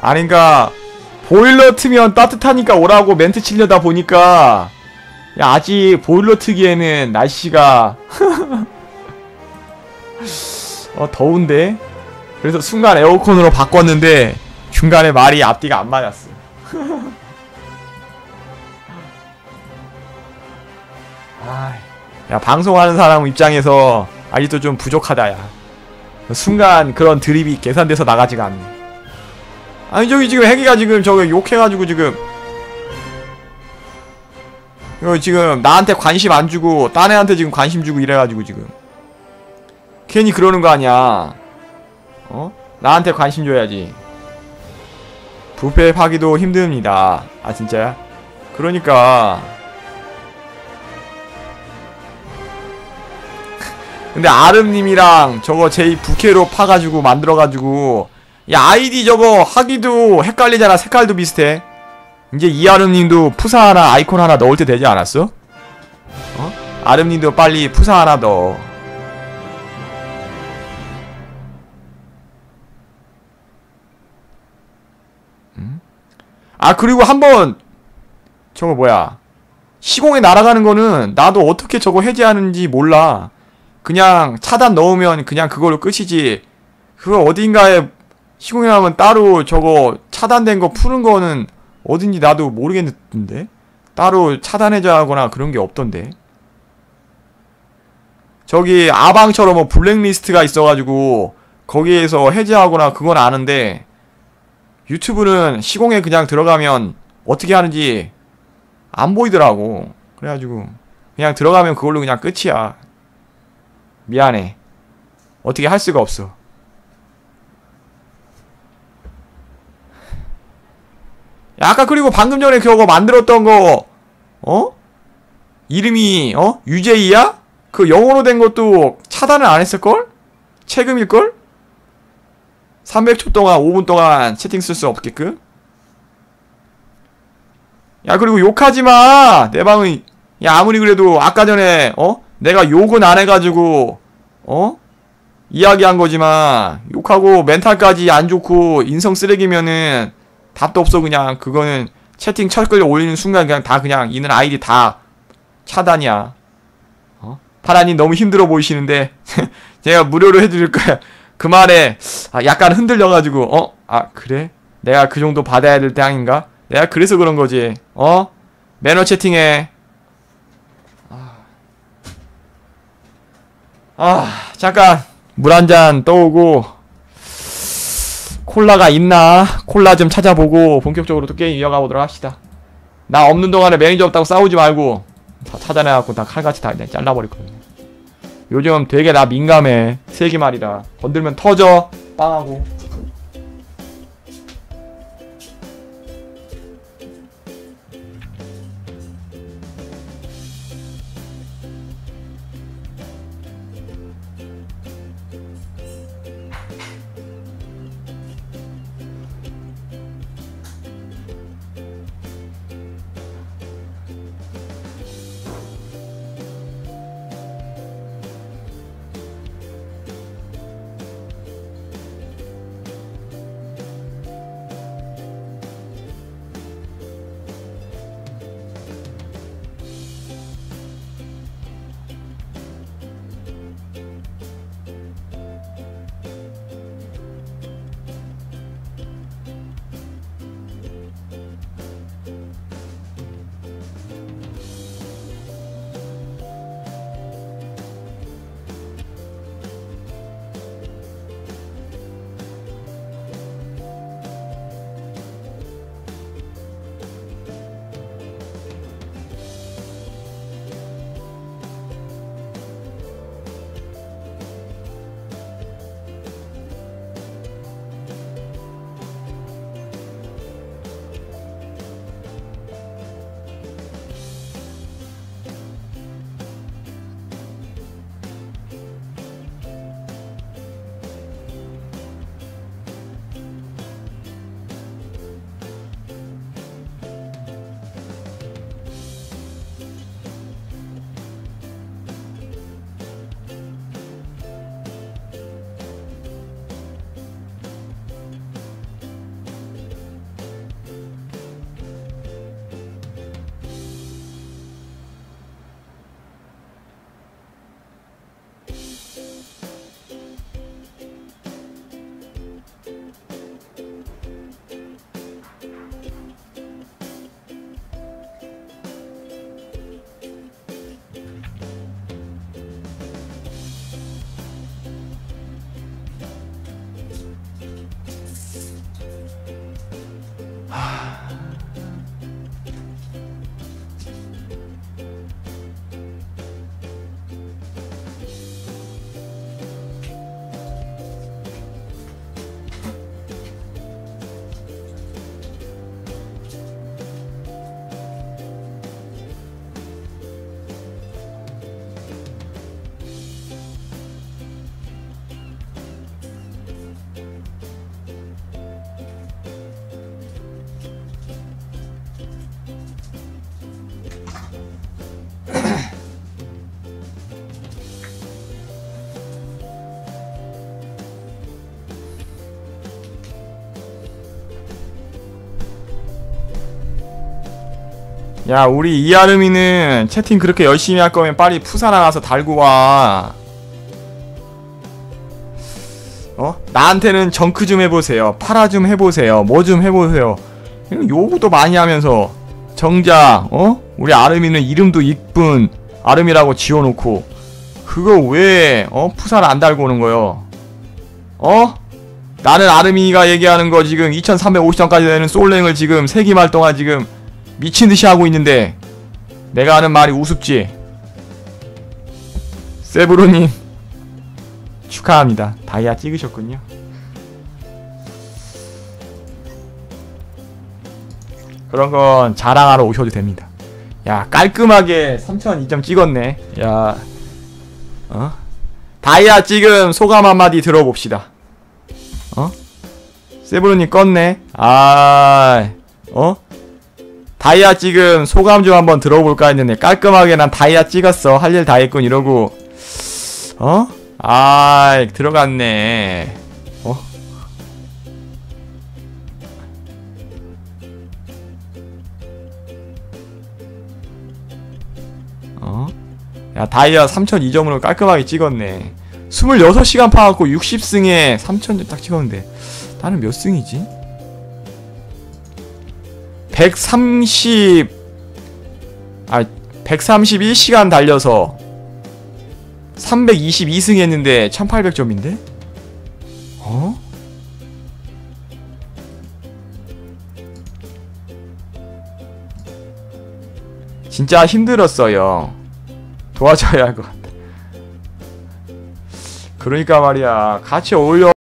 아닌가. 보일러 트면 따뜻하니까 오라고 멘트 치려다 보니까. 야 아직 보일러 트기에는 날씨가. 어 더운데? 그래서 순간 에어컨으로 바꿨는데 중간에 말이 앞뒤가 안 맞았어. 야 방송하는 사람 입장에서 아직도 좀 부족하다 야. 순간 그런 드립이 계산돼서 나가지가 않네 아니 저기 지금 해기가 지금 저거 욕해가지고 지금. 이거 지금 나한테 관심 안 주고 딴 애한테 지금 관심 주고 이래가지고 지금. 괜히 그러는 거 아니야. 어? 나한테 관심 줘야지. 부패 파기도 힘듭니다. 아 진짜야? 그러니까. 근데 아름님이랑 저거 제이 부캐로 파가지고 만들어가지고 야 아이디 저거 하기도 헷갈리잖아 색깔도 비슷해 이제 이아름님도 푸사 하나 아이콘 하나 넣을 때 되지 않았어? 어? 아름님도 빨리 푸사 하나 넣어 음? 아 그리고 한번 저거 뭐야 시공에 날아가는 거는 나도 어떻게 저거 해제하는지 몰라 그냥 차단 넣으면 그냥 그걸로 끝이지 그거 어딘가에 시공에 나면 따로 저거 차단된 거 푸는 거는 어딘지 나도 모르겠는데? 따로 차단해줘 하거나 그런 게 없던데? 저기 아방처럼 뭐 블랙리스트가 있어가지고 거기에서 해제하거나 그건 아는데 유튜브는 시공에 그냥 들어가면 어떻게 하는지 안 보이더라고. 그래가지고 그냥 들어가면 그걸로 그냥 끝이야. 미안해. 어떻게 할 수가 없어 아까 그리고 방금 전에 그거 만들었던 거, 어? 이름이, 어? 유제이야? 그 영어로 된 것도 차단을 안 했을걸? 최금일걸? 300초 동안, 5분 동안 채팅 쓸 수 없게끔? 야, 그리고 욕하지 마! 내 방은, 야, 아무리 그래도 아까 전에, 어? 내가 욕은 안 해가지고, 어? 이야기한 거지만, 욕하고 멘탈까지 안 좋고 인성 쓰레기면은, 답도 없어 그냥 그거는 채팅 철끌 올리는 순간 그냥 다 그냥 있는 아이디 다 차단이야 어? 파라님 너무 힘들어 보이시는데 제가 무료로 해드릴 거야 그 말에 아, 약간 흔들려가지고 어? 아 그래? 내가 그 정도 받아야 될 땅인가? 내가 그래서 그런 거지 어? 매너 채팅해 아, 아 잠깐 물 한 잔 떠오고 콜라가 있나? 콜라 좀 찾아보고 본격적으로 또 게임 이어가 보도록 합시다. 나 없는 동안에 매니저 없다고 싸우지 말고 다 찾아내갖고 다 칼같이 다 그냥 잘라버릴 거야. 요즘 되게 나 민감해. 세기 말이라 건들면 터져 빵하고. 야 우리 이아름이는 채팅 그렇게 열심히 할 거면 빨리 푸사 나가서 달고 와 어? 나한테는 정크 좀 해보세요 파라 좀 해보세요 뭐 좀 해보세요 요구도 많이 하면서 정작 어? 우리 아름이는 이름도 이쁜 아름이라고 지어놓고 그거 왜 어? 푸사를 안 달고 오는 거요 어? 나는 아름이가 얘기하는 거 지금 2350점까지 되는 솔랭을 지금 세기말 동안 지금 미친 듯이 하고 있는데 내가 하는 말이 우습지? 세브로님 축하합니다. 다이아 찍으셨군요. 그런 건 자랑하러 오셔도 됩니다. 야 깔끔하게 3002점 찍었네. 야 어? 다이아 지금 소감 한마디 들어봅시다. 어? 세브로님 껐네. 아 어? 다이아 지금 소감 좀 한번 들어볼까 했는데 깔끔하게 난 다이아 찍었어 할 일 다 했군 이러고 어? 아 들어갔네 어? 어? 야 다이아 3002점으로 깔끔하게 찍었네 26시간 파갖고 60승에 3000점 딱 찍었는데 나는 몇 승이지? 130 아, 131시간 달려서 322승 했는데 1800점인데? 어? 진짜 힘들었어요. 도와줘야 할 것 같아. 그러니까 말이야. 같이 어울려